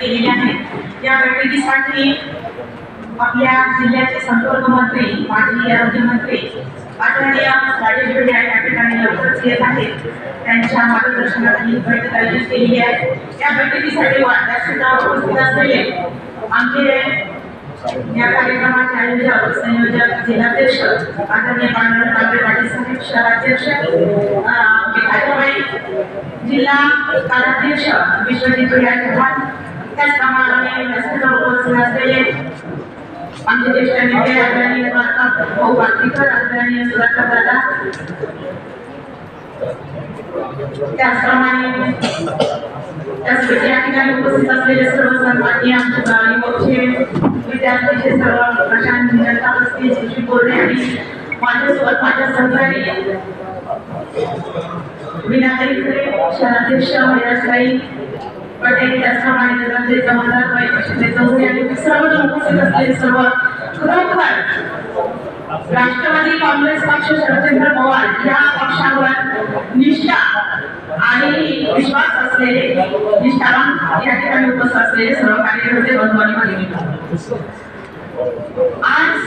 ठिकाणी आहेत. या बैठकीसाठी आपल्या जिल्ह्याचे संपर्क मंत्री माजी आरोग्यमंत्री आदरणीय राजेश भिडे या ठिकाणी लवकरच येत आहेत. त्यांच्या मार्गदर्शनाखाली बैठक आयोजित केलेली आहे. या बैठकीसाठी व्यासपीठावर उपस्थित असलेले आमचे या कार्यक्रमाचे आयोजक संयोजक जिल्हाध्यक्ष आदरणीय पांडुरंग तांबे पाटील साहेब शहराध्यक्ष जिल्हा कार्याध्यक्ष विश्वजित चव्हाण त्याचप्रमाणे व्यासपीठावर उपस्थित असलेले आमचे ज्येष्ठ नेते आदरणीय भाऊ आदरणीय सुधाकर दादा त्याचप्रमाणे त्याच या ठिकाणी उपस्थित असलेले सर्व सन्माननीय आमचे युवकचे विद्यार्थीचे सर्व प्रशांत जनता बसतील सुशील बोर्डे आणि माझ्यासोबत माझ्या सहकारी विनाताई खरे शहराध्यक्ष हैराजबाई पटेल त्याचप्रमाणे नगरचे जमादार चौधरी आणि सर्व उपस्थित असलेले सर्व खरोखर राष्ट्रवादी काँग्रेस पक्ष शरदचंद्र पवार या पक्षावर निष्ठा आणि विश्वास असलेले निष्ठावान या ठिकाणी उपस्थित असलेले सर्व कार्यकर्ते बंधू आणि भगिनी आज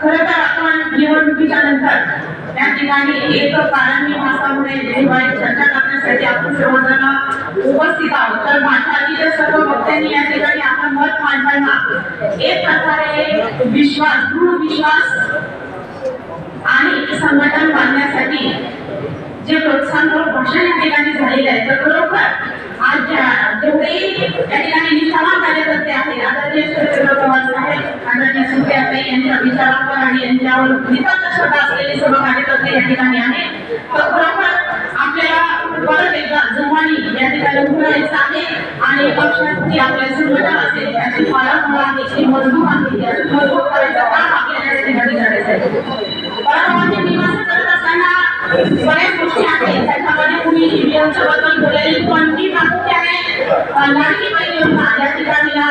खर तर आपण निवडणुकीच्या नंतर त्या ठिकाणी एक कारण मी जेव्हा चर्चा करण्यासाठी आपण सर्वजण उपस्थित आहोत. तर माझ्या आधीच्या सर्व वक्त्यांनी या ठिकाणी आपण मत मांडताना एक प्रकारे विश्वास दृढ विश्वास आणि संघटन बांधण्यासाठी जे प्रोत्साहनपर भाषण या ठिकाणी झालेलं आहे तर खरोखर आज जेवढे या ठिकाणी निष्ठावान कार्यकर्ते आहेत आदरणीय शरदचंद्र पवार साहेब आदरणीय सुप्रियाताई यांच्या विचारांवर आणि यांच्यावर नितांत श्रद्धा असलेले सर्व कार्यकर्ते या ठिकाणी आहेत. तर खरोखर परत एकदा या ठिकाणी उभारायचं आहे आणि पक्षाची आपल्या संघटन असेल. त्याची पालकमंडळ मजबूत आहे. मजबूत करायचं काम आपल्याला या ठिकाणी करायचं आहे निवास करत असताना बऱ्याच गोष्टी आहेत. त्याच्यामध्ये कुणी ईव्हीएमच्या बद्दल बोलेल पण मी प्रामुख्याने लाडकी योजना या ठिकाणी या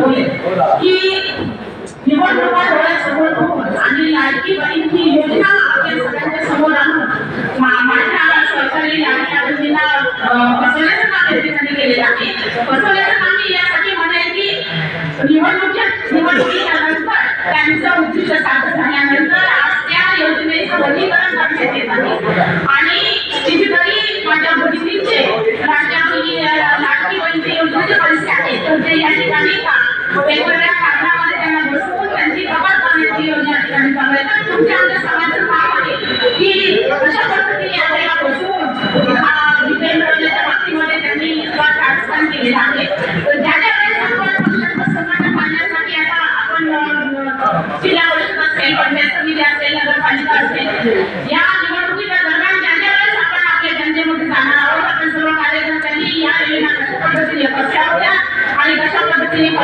बोलेल. की निवडणुका डोळ्यासमोर आणि लाडकी बहीण ही योजना आपल्या सगळ्यांच्या समोर आणून या ठिकाणी केलेलं आहे. फसवण्याचं काम मी यासाठी म्हणेल की निवडणुकीच्या निवडणुकीच्या नंतर त्यांचं उद्दिष्ट साध्य झाल्यानंतर आज त्या योजनेचं वर्गीकरण करण्यात येत आहे. आणि कितीतरी माझ्या भगिनींचे लाडक्या बहिणी लाडकी बहिणीचे योजनेचे पैसे आहेत तर ते या ठिकाणी वेगवेगळ्या कारणामध्ये त्यांना बसवून त्यांची कपात करण्याची योजना ठिकाणी चालू आहे. तर तुमच्या आमच्या समाजाचं काम आहे की अशा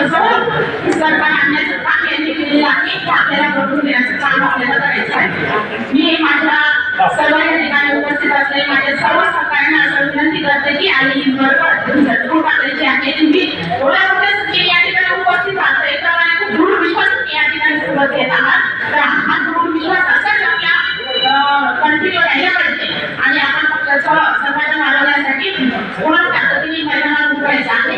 पद्धतीने बसवून ही आणण्याचं काम यांनी केलेलं आहे ते आपल्याला करून देण्याचं काम आपल्याला करायचं आहे मी माझ्या सर्व या ठिकाणी उपस्थित असलेले माझ्या सर्व सहकार्यांना असं विनंती करते की आणि ही बरोबर झटकून टाकायची आहे तुम्ही एवढ्या मोठ्या संख्येने या ठिकाणी उपस्थित आहात तर एका खूप दृढ विश्वास या ठिकाणी सोबत येत आहात तर हा दृढ विश्वास असाच आपल्या कंटिन्यू राहिला पाहिजे आणि आपण पक्षाचं समाज वाढवण्यासाठी पूर्ण ताकदीने मैदानात उतरायचं आहे.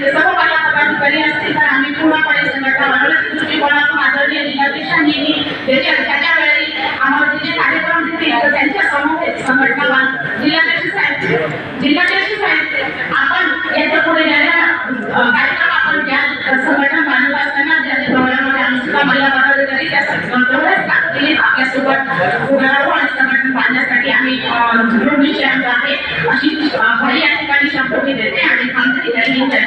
माझ्या संघटनेचे सर्व असतील तर आम्ही पूर्णपणे संघटना वाढवण्याच्या दृष्टिकोनातून आदरणीय जिल्हाध्यक्षांनी त्याच्या त्याच्या वेळी आम्हाला जे जे कार्यक्रम दिले तर त्यांच्यासमोर संघटना बांध जिल्हाध्यक्ष साहेब जिल्हाध्यक्ष साहेब आपण याच्यापुढे कार्यक्रम आपण ज्या संघटना बांधत असताना ज्या ज्या आम्ही सुद्धा महिला पदाधिकारी त्या ताकदीने आपल्यासोबत उभं राहू आणि संघटन बांधण्यासाठी आम्ही दृढ आहे. अशी अं, या ठिकाणी शब्द मी देते आणि थांबते जय